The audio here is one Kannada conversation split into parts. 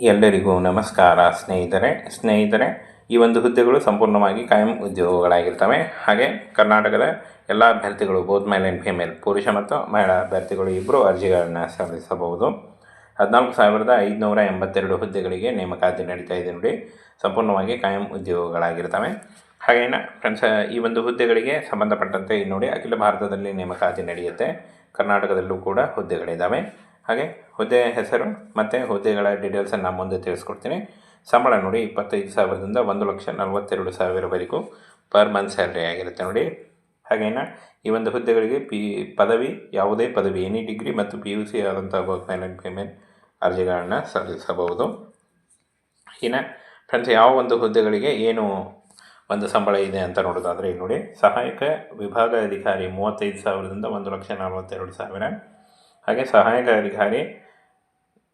ಎಲ್ಲರಿಗೂ ನಮಸ್ಕಾರ ಸ್ನೇಹಿತರೆ. ಸ್ನೇಹಿತರೆ, ಈ ಒಂದು ಹುದ್ದೆಗಳು ಸಂಪೂರ್ಣವಾಗಿ ಕಾಯಂ ಉದ್ಯೋಗಗಳಾಗಿರ್ತವೆ. ಹಾಗೆ ಕರ್ನಾಟಕದ ಎಲ್ಲ ಅಭ್ಯರ್ಥಿಗಳು ಬೋತ್ ಮೇಲ್ ಆ್ಯಂಡ್ ಫಿಮೇಲ್ ಪುರುಷ ಮತ್ತು ಮಹಿಳಾ ಅಭ್ಯರ್ಥಿಗಳು ಇಬ್ಬರು ಅರ್ಜಿಗಳನ್ನು ಸಲ್ಲಿಸಬಹುದು. ಹದಿನಾಲ್ಕು ಸಾವಿರದ ಐದುನೂರ ಎಂಬತ್ತೆರಡು ಹುದ್ದೆಗಳಿಗೆ ನೇಮಕಾತಿ ನಡೀತಾ ಇದೆ ನೋಡಿ. ಸಂಪೂರ್ಣವಾಗಿ ಕಾಯಂ ಉದ್ಯೋಗಗಳಾಗಿರ್ತವೆ. ಹಾಗೇನ ಫ್ರೆಂಡ್ಸ್ ಈ ಒಂದು ಹುದ್ದೆಗಳಿಗೆ ಸಂಬಂಧಪಟ್ಟಂತೆ ನೋಡಿ, ಅಖಿಲ ಭಾರತದಲ್ಲಿ ನೇಮಕಾತಿ ನಡೆಯುತ್ತೆ. ಕರ್ನಾಟಕದಲ್ಲೂ ಕೂಡ ಹುದ್ದೆಗಳಿದ್ದಾವೆ ಹಾಗೆ ಹುದ್ದೆ ಹೆಸರು ಮತ್ತು ಹುದ್ದೆಗಳ ಡೀಟೇಲ್ಸನ್ನು ಮುಂದೆ ತಿಳಿಸ್ಕೊಡ್ತೀನಿ. ಸಂಬಳ ನೋಡಿ ಇಪ್ಪತ್ತೈದು ಸಾವಿರದಿಂದ ಒಂದು ಲಕ್ಷ ನಲವತ್ತೆರಡು ಸಾವಿರವರೆಗೂ ಪರ್ ಮಂತ್ ಸ್ಯಾಲ್ರಿ ಆಗಿರುತ್ತೆ ನೋಡಿ. ಹಾಗೇನ ಈ ಒಂದು ಹುದ್ದೆಗಳಿಗೆ ಪಿ, ಪದವಿ, ಯಾವುದೇ ಪದವಿ ಎನಿ ಡಿಗ್ರಿ ಮತ್ತು ಪಿ ಯು ಸಿ ಆದಂಥ ವರ್ಕ್ ಪೇಮೆಂಟ್ ಅರ್ಜಿಗಳನ್ನು ಸಲ್ಲಿಸಬಹುದು. ಇನ್ನು ಫ್ರೆಂಡ್ಸ್ ಯಾವ ಒಂದು ಹುದ್ದೆಗಳಿಗೆ ಏನು ಒಂದು ಸಂಬಳ ಇದೆ ಅಂತ ನೋಡೋದಾದರೆ ಇಲ್ಲಿ ನೋಡಿ. ಸಹಾಯಕ ವಿಭಾಗ ಅಧಿಕಾರಿ ಮೂವತ್ತೈದು ಸಾವಿರದಿಂದ ಒಂದು ಲಕ್ಷ ನಲವತ್ತೆರಡು ಸಾವಿರ. ಹಾಗೆ ಸಹಾಯಕ ಅಧಿಕಾರಿ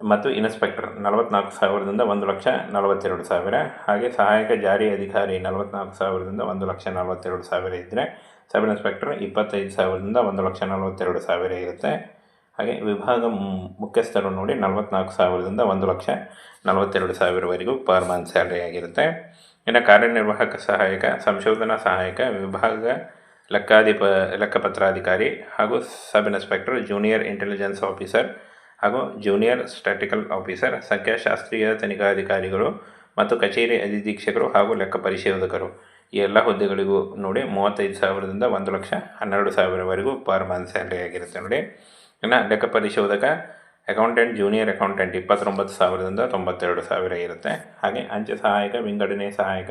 ಮತ್ತು ಇನ್ಸ್ಪೆಕ್ಟರ್ ನಲವತ್ತ್ನಾಲ್ಕು ಸಾವಿರದಿಂದ ಒಂದು ಲಕ್ಷ ನಲವತ್ತೆರಡು ಸಾವಿರ. ಹಾಗೆ ಸಹಾಯಕ ಜಾರಿ ಅಧಿಕಾರಿ ನಲವತ್ತ್ನಾಲ್ಕು ಸಾವಿರದಿಂದ ಒಂದು ಲಕ್ಷ ನಲವತ್ತೆರಡು ಸಾವಿರ ಇದ್ದರೆ ಸಬ್ ಇನ್ಸ್ಪೆಕ್ಟರ್ ಇಪ್ಪತ್ತೈದು ಸಾವಿರದಿಂದ ಒಂದು ಲಕ್ಷ ನಲವತ್ತೆರಡು ಸಾವಿರ ಇರುತ್ತೆ. ಹಾಗೆ ವಿಭಾಗ ಮುಖ್ಯಸ್ಥರು ನೋಡಿ ನಲವತ್ತ್ನಾಲ್ಕು ಸಾವಿರದಿಂದ ಒಂದು ಲಕ್ಷ ನಲವತ್ತೆರಡು ಸಾವಿರವರೆಗೂ ಪರ್ ಮಂತ್ ಸ್ಯಾಲ್ರಿ ಆಗಿರುತ್ತೆ. ಇನ್ನು ಕಾರ್ಯನಿರ್ವಾಹಕ ಸಹಾಯಕ, ಸಂಶೋಧನಾ ಸಹಾಯಕ, ವಿಭಾಗ ಲೆಕ್ಕಾಧಿಪ, ಲೆಕ್ಕಪತ್ರಾಧಿಕಾರಿ ಹಾಗೂ sub inspector, junior intelligence officer ಹಾಗೂ ಜೂನಿಯರ್ ಸ್ಟ್ಯಾಟಿಕಲ್ ಆಫೀಸರ್, ಸಂಖ್ಯಾಶಾಸ್ತ್ರೀಯ ತನಿಖಾಧಿಕಾರಿಗಳು ಮತ್ತು ಕಚೇರಿ ಅಧಿಧೀಕ್ಷಕರು ಹಾಗೂ ಲೆಕ್ಕ ಪರಿಶೋಧಕರು. ಈ ಎಲ್ಲ ಹುದ್ದೆಗಳಿಗೂ ನೋಡಿ ಮೂವತ್ತೈದು ಸಾವಿರದಿಂದ ಒಂದು ಲಕ್ಷ ಹನ್ನೆರಡು ಸಾವಿರವರೆಗೂ ಪರ್ ಮಂತ್ ಸ್ಯಾಲ್ರಿ ಆಗಿರುತ್ತೆ ನೋಡಿ. ಇನ್ನು ಲೆಕ್ಕ ಪರಿಶೋಧಕ, ಅಕೌಂಟೆಂಟ್, ಜೂನಿಯರ್ ಅಕೌಂಟೆಂಟ್ ಇಪ್ಪತ್ತೊಂಬತ್ತು ಸಾವಿರದಿಂದ ತೊಂಬತ್ತೆರಡು ಸಾವಿರ ಇರುತ್ತೆ. ಹಾಗೆ ಅಂಚೆ ಸಹಾಯಕ, ವಿಂಗಡಣೆ ಸಹಾಯಕ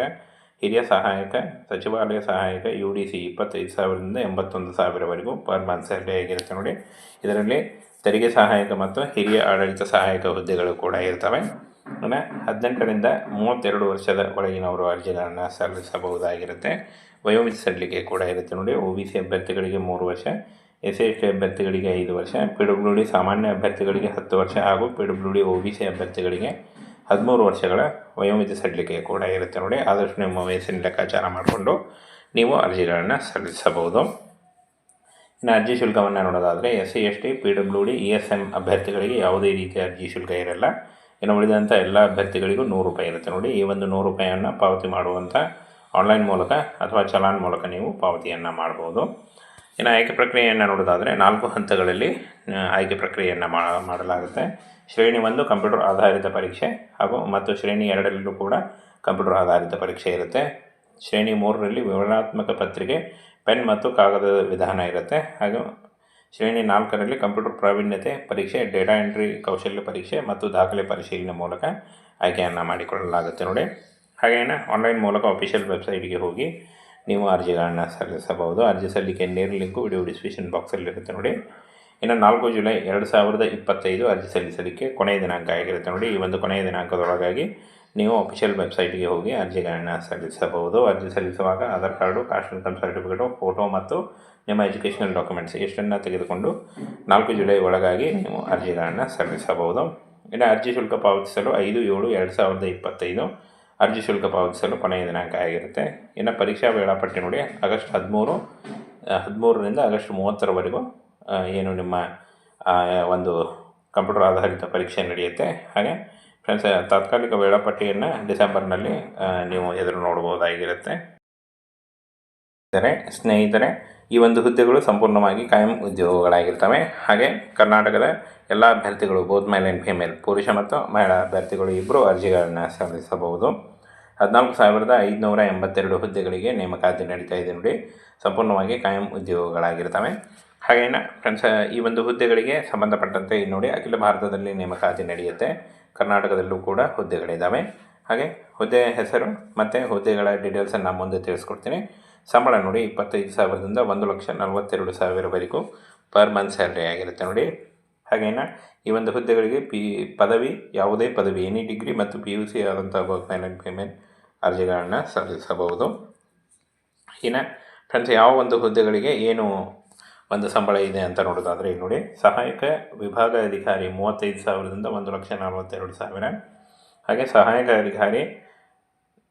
ಹಿರಿಯ ಸಹಾಯಕ ಸಚಿವಾಲಯ ಸಹಾಯಕ ಯು ಡಿ ಸಿ ಇಪ್ಪತ್ತೈದು ಸಾವಿರದಿಂದ ಎಂಬತ್ತೊಂದು ಸಾವಿರವರೆಗೂ ಪರ್ ಮಂತ್ ಸ್ಯಾಲ್ರಿ ಆಗಿರುತ್ತೆ ನೋಡಿ. ಇದರಲ್ಲಿ ತೆರಿಗೆ ಸಹಾಯಕ ಮತ್ತು ಹಿರಿಯ ಆಡಳಿತ ಸಹಾಯಕ ಹುದ್ದೆಗಳು ಕೂಡ ಇರ್ತವೆ. ಇನ್ನು ಹದಿನೆಂಟರಿಂದ ಮೂವತ್ತೆರಡು ವರ್ಷದ ಒಳಗಿನವರು ಅರ್ಜಿಗಳನ್ನು ಸಲ್ಲಿಸಬಹುದಾಗಿರುತ್ತೆ. ವಯೋಮಿತಿ ಸಲ್ಲಿಕೆ ಕೂಡ ಇರುತ್ತೆ ನೋಡಿ. ಒ ಬಿ ಸಿ ಅಭ್ಯರ್ಥಿಗಳಿಗೆ ಮೂರು ವರ್ಷ, ಎಸ್ ಎಸ್ ಟಿ ಅಭ್ಯರ್ಥಿಗಳಿಗೆ ಐದು ವರ್ಷ, ಪಿ ಡಬ್ಲ್ಯೂ ಡಿ ಸಾಮಾನ್ಯ ಅಭ್ಯರ್ಥಿಗಳಿಗೆ ಹತ್ತು ವರ್ಷ ಹಾಗೂ P W D O B C ಅಭ್ಯರ್ಥಿಗಳಿಗೆ ಹದಿಮೂರು ವರ್ಷಗಳ ವಯೋಮಿತಿ ಸಲ್ಲಿಕೆ ಕೂಡ ಇರುತ್ತೆ ನೋಡಿ. ಆದಷ್ಟು ನಿಮ್ಮ ವಯಸ್ಸಿನ ಲೆಕ್ಕಾಚಾರ ಮಾಡಿಕೊಂಡು ನೀವು ಅರ್ಜಿಗಳನ್ನು ಸಲ್ಲಿಸಬಹುದು. ಇನ್ನು ಅರ್ಜಿ ಶುಲ್ಕವನ್ನು ನೋಡೋದಾದರೆ S C, S T, P W D, E S M ಅಭ್ಯರ್ಥಿಗಳಿಗೆ ಯಾವುದೇ ರೀತಿಯ ಅರ್ಜಿ ಶುಲ್ಕ ಇರಲ್ಲ. ಇನ್ನು ಉಳಿದಂಥ ಎಲ್ಲ ಅಭ್ಯರ್ಥಿಗಳಿಗೂ ನೂರು ರೂಪಾಯಿ ಇರುತ್ತೆ ನೋಡಿ. ಈ ಒಂದು ನೂರು ರೂಪಾಯಿಯನ್ನು ಪಾವತಿ ಮಾಡುವಂಥ ಆನ್ಲೈನ್ ಮೂಲಕ ಅಥವಾ ಚಲಾನ್ ಮೂಲಕ ನೀವು ಪಾವತಿಯನ್ನು ಮಾಡ್ಬೋದು. ಇನ್ನು ಆಯ್ಕೆ ಪ್ರಕ್ರಿಯೆಯನ್ನು ನೋಡೋದಾದರೆ ನಾಲ್ಕು ಹಂತಗಳಲ್ಲಿ ಆಯ್ಕೆ ಪ್ರಕ್ರಿಯೆಯನ್ನು ಮಾಡಲಾಗುತ್ತೆ. ಶ್ರೇಣಿ ಒಂದು, ಕಂಪ್ಯೂಟರ್ ಆಧಾರಿತ ಪರೀಕ್ಷೆ. ಹಾಗೂ ಮತ್ತು ಶ್ರೇಣಿ ಎರಡರಲ್ಲೂ ಕೂಡ ಕಂಪ್ಯೂಟರ್ ಆಧಾರಿತ ಪರೀಕ್ಷೆ ಇರುತ್ತೆ. ಶ್ರೇಣಿ ಮೂರರಲ್ಲಿ ವಿವರಣಾತ್ಮಕ ಪತ್ರಿಕೆ, ಪೆನ್ ಮತ್ತು ಕಾಗದದ ವಿಧಾನ ಇರುತ್ತೆ. ಹಾಗೂ ಶ್ರೇಣಿ ನಾಲ್ಕರಲ್ಲಿ ಕಂಪ್ಯೂಟರ್ ಪ್ರಾವೀಣ್ಯತೆ ಪರೀಕ್ಷೆ, ಡೇಟಾ ಎಂಟ್ರಿ, ಕೌಶಲ್ಯ ಪರೀಕ್ಷೆ ಮತ್ತು ದಾಖಲೆ ಪರಿಶೀಲನೆ ಮೂಲಕ ಆಯ್ಕೆಯನ್ನು ಮಾಡಿಕೊಳ್ಳಲಾಗುತ್ತೆ ನೋಡಿ. ಹಾಗೇನ ಆನ್ಲೈನ್ ಮೂಲಕ ಅಫಿಷಿಯಲ್ ವೆಬ್ಸೈಟ್ಗೆ ಹೋಗಿ ನೀವು ಅರ್ಜಿಗಳನ್ನು ಸಲ್ಲಿಸಬಹುದು. ಅರ್ಜಿ ಸಲ್ಲಿಕೆ ನೇರ ಲಿಂಕು ವಿಡಿಯೋ ಡಿಸ್ಕ್ರಿಪ್ಷನ್ ಬಾಕ್ಸಲ್ಲಿರುತ್ತೆ ನೋಡಿ. ಇನ್ನು ನಾಲ್ಕು ಜುಲೈ ಎರಡು ಸಾವಿರದ ಇಪ್ಪತ್ತೈದು ಅರ್ಜಿ ಸಲ್ಲಿಸಲಿಕ್ಕೆ ಕೊನೆಯ ದಿನಾಂಕ ಆಗಿರುತ್ತೆ ನೋಡಿ. ಈ ಒಂದು ಕೊನೆಯ ದಿನಾಂಕದೊಳಗಾಗಿ ನೀವು ಅಫಿಷಿಯಲ್ ವೆಬ್ಸೈಟ್ಗೆ ಹೋಗಿ ಅರ್ಜಿಗಳನ್ನು ಸಲ್ಲಿಸಬಹುದು. ಅರ್ಜಿ ಸಲ್ಲಿಸುವಾಗ Aadhaar card caste income certificate photo ಮತ್ತು ನಿಮ್ಮ ಎಜುಕೇಷನಲ್ ಡಾಕ್ಯುಮೆಂಟ್ಸ್ ಇಷ್ಟನ್ನು ತೆಗೆದುಕೊಂಡು ನಾಲ್ಕು ಜುಲೈ ಒಳಗಾಗಿ ನೀವು ಅರ್ಜಿಗಳನ್ನು ಸಲ್ಲಿಸಬಹುದು. ಇನ್ನು ಅರ್ಜಿ ಶುಲ್ಕ ಪಾವತಿಸಲು ಐದು ಏಳು ಎರಡು ಸಾವಿರದ ಇಪ್ಪತ್ತೈದು ಅರ್ಜಿ ಶುಲ್ಕ ಪಾವತಿಸಲು ಕೊನೆಯ ದಿನಾಂಕ ಆಗಿರುತ್ತೆ. ಇನ್ನು ಪರೀಕ್ಷಾ ವೇಳಾಪಟ್ಟಿ ನೋಡಿ ಆಗಸ್ಟ್ ಹದಿಮೂರು ಹದಿಮೂರರಿಂದ ಆಗಸ್ಟ್ ಮೂವತ್ತರವರೆಗೂ ಏನು ನಿಮ್ಮ ಒಂದು ಕಂಪ್ಯೂಟರ್ ಆಧಾರಿತ ಪರೀಕ್ಷೆ ನಡೆಯುತ್ತೆ. ಹಾಗೆ ಫ್ರೆಂಡ್ಸ್, ತಾತ್ಕಾಲಿಕ ವೇಳಾಪಟ್ಟಿಯನ್ನು ಡಿಸೆಂಬರ್ನಲ್ಲಿ ನೀವು ಎದುರು ನೋಡ್ಬೋದಾಗಿರುತ್ತೆ ಸ್ನೇಹಿತರೆ ಸ್ನೇಹಿತರೆ, ಈ ಒಂದು ಹುದ್ದೆಗಳು ಸಂಪೂರ್ಣವಾಗಿ ಕಾಯಂ ಉದ್ಯೋಗಗಳಾಗಿರ್ತವೆ. ಹಾಗೆ ಕರ್ನಾಟಕದ ಎಲ್ಲ ಅಭ್ಯರ್ಥಿಗಳು, ಬೋತ್ ಮೇಲ್ ಆ್ಯಂಡ್ ಫಿಮೇಲ್, ಪುರುಷ ಮತ್ತು ಮಹಿಳಾ ಅಭ್ಯರ್ಥಿಗಳು ಇಬ್ಬರು ಅರ್ಜಿಗಳನ್ನು ಸಲ್ಲಿಸಬಹುದು. ಹದಿನಾಲ್ಕು ಸಾವಿರದ ಐದುನೂರ ಎಂಬತ್ತೆರಡು ಹುದ್ದೆಗಳಿಗೆ ನೇಮಕಾತಿ ನಡೀತಾ ಇದೆ ನೋಡಿ. ಸಂಪೂರ್ಣವಾಗಿ ಕಾಯಂ ಉದ್ಯೋಗಗಳಾಗಿರ್ತವೆ ಹಾಗೇನ ಫ್ರೆಂಡ್ಸ್, ಈ ಒಂದು ಹುದ್ದೆಗಳಿಗೆ ಸಂಬಂಧಪಟ್ಟಂತೆ ನೋಡಿ, ಅಖಿಲ ಭಾರತದಲ್ಲಿ ನೇಮಕಾತಿ ನಡೆಯುತ್ತೆ. ಕರ್ನಾಟಕದಲ್ಲೂ ಕೂಡ ಹುದ್ದೆಗಳಿದ್ದಾವೆ ಹಾಗೆ ಹುದ್ದೆ ಹೆಸರು ಮತ್ತು ಹುದ್ದೆಗಳ ಡೀಟೇಲ್ಸನ್ನು ಮುಂದೆ ತಿಳಿಸ್ಕೊಡ್ತೀನಿ. ಸಂಬಳ ನೋಡಿ, ಇಪ್ಪತ್ತೈದು ಸಾವಿರದಿಂದ ಒಂದು ಲಕ್ಷ ನಲವತ್ತೆರಡು ಸಾವಿರವರೆಗೂ ಪರ್ ಮಂತ್ ಸ್ಯಾಲ್ರಿ ಆಗಿರುತ್ತೆ ನೋಡಿ. ಹಾಗೇನ ಈ ಒಂದು ಹುದ್ದೆಗಳಿಗೆ ಪಿ ಪದವಿ, ಯಾವುದೇ ಪದವಿ, ಎನಿ ಡಿಗ್ರಿ ಮತ್ತು ಪಿ ಯು ಸಿ ಆದಂಥ ವರ್ಕ್ ಅರ್ಜಿಗಳನ್ನು ಸಲ್ಲಿಸಬಹುದು. ಇನ್ನು ಫ್ರೆಂಡ್ಸ್ ಯಾವ ಒಂದು ಹುದ್ದೆಗಳಿಗೆ ಏನು ಒಂದು ಸಂಬಳ ಇದೆ ಅಂತ ನೋಡೋದಾದರೆ ಇಲ್ಲಿ ನೋಡಿ, ಸಹಾಯಕ ವಿಭಾಗ ಅಧಿಕಾರಿ ಮೂವತ್ತೈದು ಸಾವಿರದಿಂದ ಒಂದು ಲಕ್ಷ ನಲವತ್ತೆರಡು ಸಾವಿರ. ಹಾಗೆ ಸಹಾಯಕ ಅಧಿಕಾರಿ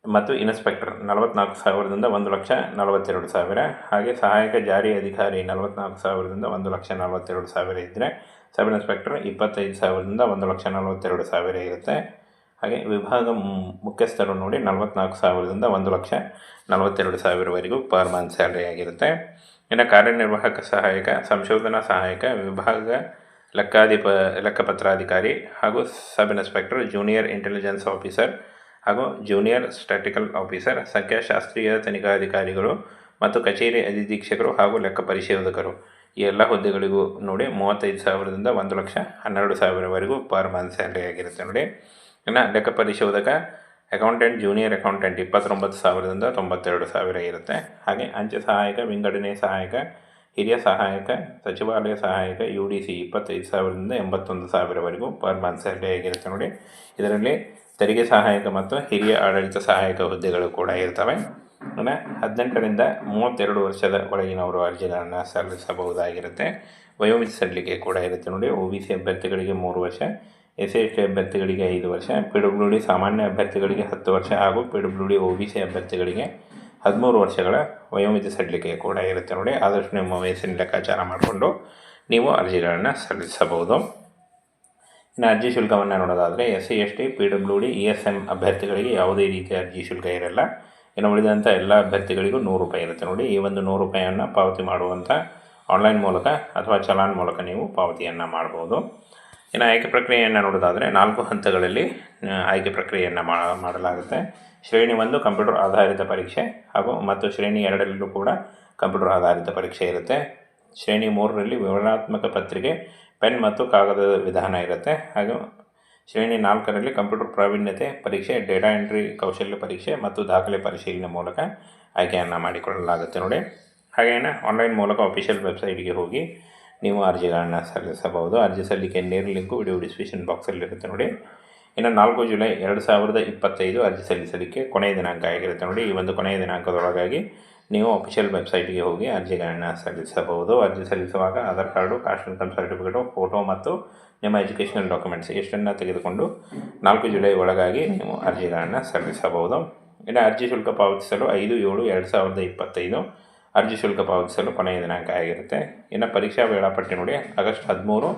ಮತ್ತು ಇನ್ಸ್ಪೆಕ್ಟರ್ ನಲವತ್ನಾಲ್ಕು ಸಾವಿರದಿಂದ ಒಂದು ಲಕ್ಷ ನಲವತ್ತೆರಡು ಸಾವಿರ. ಹಾಗೆ ಸಹಾಯಕ ಜಾರಿ ಅಧಿಕಾರಿ ನಲವತ್ನಾಲ್ಕು ಸಾವಿರದಿಂದ ಒಂದು ಲಕ್ಷ ನಲವತ್ತೆರಡು ಸಾವಿರ ಇದ್ದರೆ ಸಬ್ ಇನ್ಸ್ಪೆಕ್ಟರ್ ಇಪ್ಪತ್ತೈದು ಸಾವಿರದಿಂದ ಒಂದು ಲಕ್ಷ ನಲವತ್ತೆರಡು ಸಾವಿರ ಇರುತ್ತೆ. ಹಾಗೆ ವಿಭಾಗ ಮುಖ್ಯಸ್ಥರು ನೋಡಿ ನಲವತ್ತ್ನಾಲ್ಕು ಸಾವಿರದಿಂದ ಒಂದು ಲಕ್ಷ ನಲವತ್ತೆರಡು ಸಾವಿರವರೆಗೂ ಪರ್ ಮಂತ್ ಸ್ಯಾಲ್ರಿ ಆಗಿರುತ್ತೆ. ಇನ್ನು ಕಾರ್ಯನಿರ್ವಾಹಕ ಸಹಾಯಕ, ಸಂಶೋಧನಾ ಸಹಾಯಕ, ವಿಭಾಗ ಲೆಕ್ಕಾಧಿಪ, ಲೆಕ್ಕಪತ್ರಾಧಿಕಾರಿ ಹಾಗೂ sub inspector, junior intelligence officer ಹಾಗೂ ಜೂನಿಯರ್ ಸ್ಟ್ಯಾಟಿಕಲ್ ಆಫೀಸರ್, ಸಂಖ್ಯಾಶಾಸ್ತ್ರೀಯ ತನಿಖಾಧಿಕಾರಿಗಳು ಮತ್ತು ಕಚೇರಿ ಅಧಿಧೀಕ್ಷಕರು ಹಾಗೂ ಲೆಕ್ಕ ಪರಿಶೋಧಕರು. ಈ ಎಲ್ಲ ಹುದ್ದೆಗಳಿಗೂ ನೋಡಿ ಮೂವತ್ತೈದು ಸಾವಿರದಿಂದ ಒಂದು ಲಕ್ಷ ಹನ್ನೆರಡು ಸಾವಿರವರೆಗೂ ಪರ್ ಮಂತ್ ಸ್ಯಾಲ್ರಿ ಆಗಿರುತ್ತೆ ನೋಡಿ. ಇನ್ನು ಲೆಕ್ಕ ಪರಿಶೋಧಕ ಅಕೌಂಟೆಂಟ್ ಜೂನಿಯರ್ ಅಕೌಂಟೆಂಟ್ ಇಪ್ಪತ್ತೊಂಬತ್ತು ಸಾವಿರದಿಂದ ತೊಂಬತ್ತೆರಡು ಸಾವಿರ ಇರುತ್ತೆ. ಹಾಗೆ ಅಂಚೆ ಸಹಾಯಕ, ವಿಂಗಡಣೆ ಸಹಾಯಕ, ಹಿರಿಯ ಸಹಾಯಕ, ಸಚಿವಾಲಯ ಸಹಾಯಕ ಯು ಡಿ ಸಿ ಇಪ್ಪತ್ತೈದು ಸಾವಿರದಿಂದ ಎಂಬತ್ತೊಂದು ಸಾವಿರವರೆಗೂ ಪರ್ ಮಂತ್ ಸ್ಯಾಲರಿ ಆಗಿರುತ್ತೆ ನೋಡಿ. ಇದರಲ್ಲಿ ತೆರಿಗೆ ಸಹಾಯಕ ಮತ್ತು ಹಿರಿಯ ಆಡಳಿತ ಸಹಾಯಕ ಹುದ್ದೆಗಳು ಕೂಡ ಇರ್ತವೆ. ಇನ್ನು ಹದಿನೆಂಟರಿಂದ ಮೂವತ್ತೆರಡು ವರ್ಷದ ಒಳಗಿನವರು ಅರ್ಜಿಗಳನ್ನು ಸಲ್ಲಿಸಬಹುದಾಗಿರುತ್ತೆ. ವಯೋಮಿತಿ ಸಲ್ಲಿಕೆ ಕೂಡ ಇರುತ್ತೆ ನೋಡಿ. ಒ ಬಿ ಸಿ ಅಭ್ಯರ್ಥಿಗಳಿಗೆ ಮೂರು ವರ್ಷ ಎಸ್ ಎಸ್ ಟಿ ಅಭ್ಯರ್ಥಿಗಳಿಗೆ ಐದು ವರ್ಷ, ಪಿ ಡಬ್ಲ್ಯೂ ಡಿ ಸಾಮಾನ್ಯ ಅಭ್ಯರ್ಥಿಗಳಿಗೆ ಹತ್ತು ವರ್ಷ ಹಾಗೂ P W D O B C ಅಭ್ಯರ್ಥಿಗಳಿಗೆ ಹದಿಮೂರು ವರ್ಷಗಳ ವಯೋಮಿತಿ ಸಡಿಲಿಕೆ ಕೂಡ ಇರುತ್ತೆ ನೋಡಿ. ಆದಷ್ಟು ನಿಮ್ಮ ವಯಸ್ಸಿನ ಲೆಕ್ಕಾಚಾರ ಮಾಡಿಕೊಂಡು ನೀವು ಅರ್ಜಿಗಳನ್ನು ಸಲ್ಲಿಸಬಹುದು. ಇನ್ನು ಅರ್ಜಿ ಶುಲ್ಕವನ್ನು ನೋಡೋದಾದರೆ S C S T P W D, E S M ಅಭ್ಯರ್ಥಿಗಳಿಗೆ ಯಾವುದೇ ರೀತಿಯ ಅರ್ಜಿ ಶುಲ್ಕ ಇರಲ್ಲ. ಇನ್ನು ಉಳಿದಂಥ ಎಲ್ಲ ಅಭ್ಯರ್ಥಿಗಳಿಗೂ ನೂರು ರೂಪಾಯಿ ಇರುತ್ತೆ ನೋಡಿ. ಈ ಒಂದು ನೂರು ರೂಪಾಯಿಯನ್ನು ಪಾವತಿ ಮಾಡುವಂಥ ಆನ್ಲೈನ್ ಮೂಲಕ ಅಥವಾ ಚಲಾನ್ ಮೂಲಕ ನೀವು ಪಾವತಿಯನ್ನು ಮಾಡ್ಬೋದು. ಇನ್ನು ಆಯ್ಕೆ ಪ್ರಕ್ರಿಯೆಯನ್ನು ನೋಡೋದಾದರೆ ನಾಲ್ಕು ಹಂತಗಳಲ್ಲಿ ಆಯ್ಕೆ ಪ್ರಕ್ರಿಯೆಯನ್ನು ಮಾಡಲಾಗುತ್ತೆ. ಶ್ರೇಣಿ ಒಂದು, ಕಂಪ್ಯೂಟರ್ ಆಧಾರಿತ ಪರೀಕ್ಷೆ. ಹಾಗೂ ಮತ್ತು ಶ್ರೇಣಿ ಎರಡರಲ್ಲೂ ಕೂಡ ಕಂಪ್ಯೂಟರ್ ಆಧಾರಿತ ಪರೀಕ್ಷೆ ಇರುತ್ತೆ. ಶ್ರೇಣಿ ಮೂರರಲ್ಲಿ ವಿವರಣಾತ್ಮಕ ಪತ್ರಿಕೆ, ಪೆನ್ ಮತ್ತು ಕಾಗದದ ವಿಧಾನ ಇರುತ್ತೆ. ಹಾಗೂ ಶ್ರೇಣಿ ನಾಲ್ಕರಲ್ಲಿ ಕಂಪ್ಯೂಟರ್ ಪ್ರಾವೀಣ್ಯತೆ ಪರೀಕ್ಷೆ, ಡೇಟಾ ಎಂಟ್ರಿ, ಕೌಶಲ್ಯ ಪರೀಕ್ಷೆ ಮತ್ತು ದಾಖಲೆ ಪರಿಶೀಲನೆ ಮೂಲಕ ಆಯ್ಕೆಯನ್ನು ಮಾಡಿಕೊಳ್ಳಲಾಗುತ್ತೆ ನೋಡಿ. ಹಾಗೇನೆ ಆನ್ಲೈನ್ ಮೂಲಕ ಅಫಿಷಿಯಲ್ ವೆಬ್ಸೈಟ್ಗೆ ಹೋಗಿ ನೀವು ಅರ್ಜಿಗಳನ್ನು ಸಲ್ಲಿಸಬಹುದು. ಅರ್ಜಿ ಸಲ್ಲಿಕೆ ನೇರ ಲಿಂಕು ವಿಡಿಯೋ ಡಿಸ್ಕ್ರಿಪ್ಷನ್ ಬಾಕ್ಸಲ್ಲಿರುತ್ತೆ ನೋಡಿ. ಇನ್ನು ನಾಲ್ಕು ಜುಲೈ ಎರಡು ಸಾವಿರದ ಇಪ್ಪತ್ತೈದು ಅರ್ಜಿ ಸಲ್ಲಿಸಲಿಕ್ಕೆ ಕೊನೆಯ ದಿನಾಂಕ ಆಗಿರುತ್ತೆ ನೋಡಿ. ಈ ಒಂದು ಕೊನೆಯ ದಿನಾಂಕದೊಳಗಾಗಿ ನೀವು ಅಫಿಷಿಯಲ್ ವೆಬ್ಸೈಟ್ಗೆ ಹೋಗಿ ಅರ್ಜಿಗಳನ್ನು ಸಲ್ಲಿಸಬಹುದು. ಅರ್ಜಿ ಸಲ್ಲಿಸುವಾಗ Aadhaar card caste income certificate photo ಮತ್ತು ನಿಮ್ಮ ಎಜುಕೇಷನಲ್ ಡಾಕ್ಯುಮೆಂಟ್ಸ್ ಇಷ್ಟನ್ನು ತೆಗೆದುಕೊಂಡು ನಾಲ್ಕು ಜುಲೈ ಒಳಗಾಗಿ ನೀವು ಅರ್ಜಿಗಳನ್ನು ಸಲ್ಲಿಸಬಹುದು. ಇನ್ನು ಅರ್ಜಿ ಶುಲ್ಕ ಪಾವತಿಸಲು ಐದು ಏಳು ಎರಡು ಸಾವಿರದ ಇಪ್ಪತ್ತೈದು ಅರ್ಜಿ ಶುಲ್ಕ ಪಾವತಿಸಲು ಕೊನೆಯ ದಿನಾಂಕ ಆಗಿರುತ್ತೆ. ಇನ್ನು ಪರೀಕ್ಷಾ ವೇಳಾಪಟ್ಟಿ ನೋಡಿ, ಆಗಸ್ಟ್ ಹದಿಮೂರು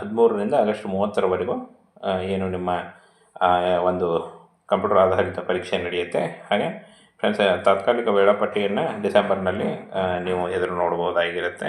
ಹದಿಮೂರರಿಂದ ಆಗಸ್ಟ್ ಮೂವತ್ತರವರೆಗೂ ಏನು ನಿಮ್ಮ ಒಂದು ಕಂಪ್ಯೂಟರ್ ಆಧಾರಿತ ಪರೀಕ್ಷೆ ನಡೆಯುತ್ತೆ. ಹಾಗೆ ಫ್ರೆಂಡ್ಸ್, ತಾತ್ಕಾಲಿಕ ವೇಳಾಪಟ್ಟಿಯನ್ನು ಡಿಸೆಂಬರ್ನಲ್ಲಿ ನೀವು ಎದುರು ನೋಡ್ಬೋದಾಗಿರುತ್ತೆ